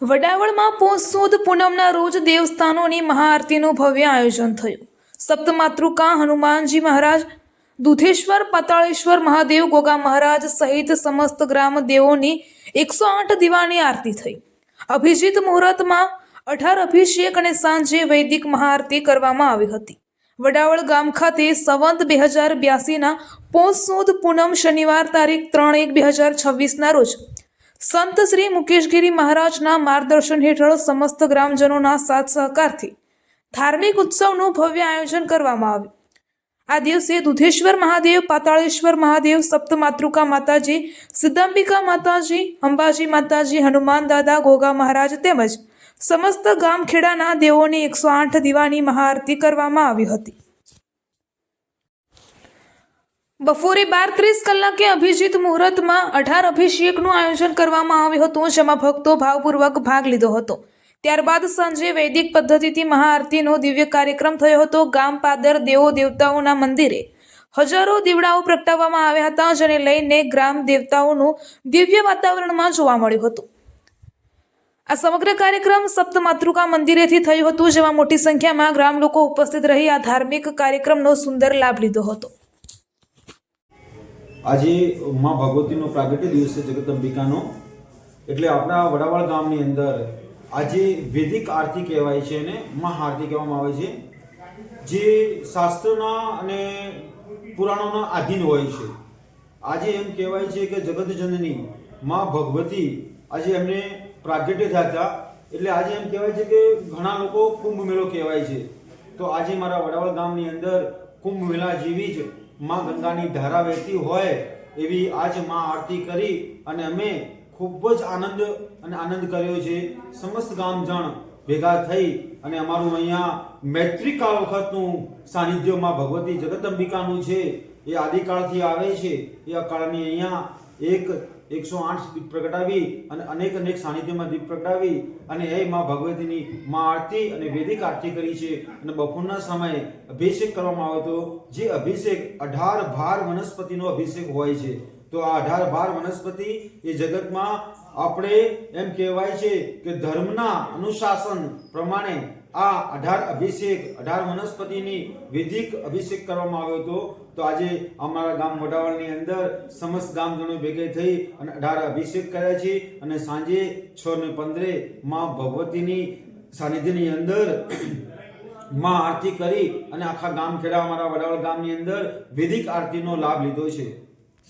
વડાવળમાં પોષ સુદ પૂનમના રોજ દેવસ્થાનોની મહાઆરતીનું ભવ્ય આયોજન થયું. સપ્તમાતૃકા હનુમાનજી મહારાજ, દુધેશ્વર, પાતાળેશ્વર મહાદેવ, ગોગા મહારાજ સહિત સમસ્ત ગ્રામ દેવોની એકસો આઠ દીવાની આરતી થઈ. અભિજીત મુહૂર્તમાં અઢાર અભિષેક અને સાંજે વૈદિક મહાઆરતી કરવામાં આવી હતી. વડાવળ ગામ ખાતે સંવંત બે હજાર બ્યાસીના પોષ સુદ પૂનમ શનિવાર તારીખ ત્રણ એક બે હજાર છવ્વીસના રોજ સંત શ્રી મુકેશગીરી મહારાજના માર્ગદર્શન હેઠળ સમસ્ત ગ્રામજનોના સાથ સહકારથી ધાર્મિક ઉત્સવનું ભવ્ય આયોજન કરવામાં આવ્યું. આ દિવસે દુધેશ્વર મહાદેવ, પાતાળેશ્વર મહાદેવ, સપ્તમાતૃકા માતાજી, સિદ્ધાંબિકા માતાજી, અંબાજી માતાજી, હનુમાન દાદા, ગોગા મહારાજ તેમજ સમસ્ત ગામખેડાના દેવોની એકસો આઠ દીવાની મહાઆરતી કરવામાં આવી હતી. બપોરે બાર ત્રીસ કલાકે અભિજીત મુહૂર્તમાં અઢાર અભિષેકનું આયોજન કરવામાં આવ્યું હતું, જેમાં ભક્તો ભાવપૂર્વક ભાગ લીધો હતો. ત્યારબાદ સાંજે વૈદિક પદ્ધતિથી મહાઆરતીનો દિવ્ય કાર્યક્રમ થયો હતો. ગામ પાદર દેવો દેવતાઓના મંદિરે હજારો દીવડાઓ પ્રગટાવવામાં આવ્યા હતા, જેને લઈને ગ્રામ દેવતાઓનું દિવ્ય વાતાવરણમાં જોવા મળ્યું હતું. આ સમગ્ર કાર્યક્રમ સપ્તમાતૃકા મંદિરેથી થયું હતું, જેમાં મોટી સંખ્યામાં ગ્રામ લોકો ઉપસ્થિત રહી આ ધાર્મિક કાર્યક્રમનો સુંદર લાભ લીધો હતો. આજે માં ભગવતીનો પ્રાગટ્ય દિવસ છે જગદંબિકાનો એટલે આપણા વડાવાળ ગામની અંદર આજે વૈદિક આરતી કહેવાય છે અને મહાઆરતી કહેવામાં આવે છે. જે શાસ્ત્રના અને પુરાણોના આધીન હોય છે. આજે એમ કહેવાય છે કે જગતજનની માં ભગવતી આજે એમને પ્રાગટ્ય થયા હતા. એટલે આજે એમ કહેવાય છે કે ઘણા લોકો કુંભ મેળો કહેવાય છે. તો આજે મારા વડાવાળ ગામની અંદર કુંભ મેળા જેવી જ માં ગંગાની ધારા વહેતી હોય એવી આજમાં આરતી કરી અને અમે ખૂબ જ આનંદ અને આનંદ કર્યો છે. સમસ્ત ગામજણ ભેગા થઈ અને અમારું અહીંયા મૈત્રીકાળ વખતનું સાનિધ્યમાં ભગવતી ભગવતી જગદંબિકાનું છે એ આદિકાળથી આવે છે. એ કાળની અહીંયા એક એકસો આઠ દીપ પ્રગટાવી અને અનેક અનેક સાનિધ્યમાં દીપ પ્રગટાવી અને એ માં ભગવતીની માં આરતી અને વૈદિક આરતી કરી છે. અને બપોરના સમયે અભિષેક કરવામાં આવ્યો હતો જે અભિષેક અઢાર ભાર વનસ્પતિનો અભિષેક હોય છે. તો આ અઢાર ભાર વનસ્પતિ એ જગતમાં આપણે એમ કહેવાય છે કે ધર્મના અનુશાસન પ્રમાણે આ અઢાર અભિષેક, અઢાર વનસ્પતિની વિધિક અભિષેક કરવામાં આવ્યો હતો. તો આજે અમારા ગામ વડાવાળની અંદર સમસ્ત ગામજનો ભેગે થઈ અને અઢાર અભિષેક કર્યા છે અને સાંજે છ ને પંદરે માં ભગવતીની સાનિધ્યની અંદરમાં આરતી કરી અને આખા ગામ ખેડા અમારા વડાવળ ગામની અંદર વૈદિક આરતીનો લાભ લીધો છે.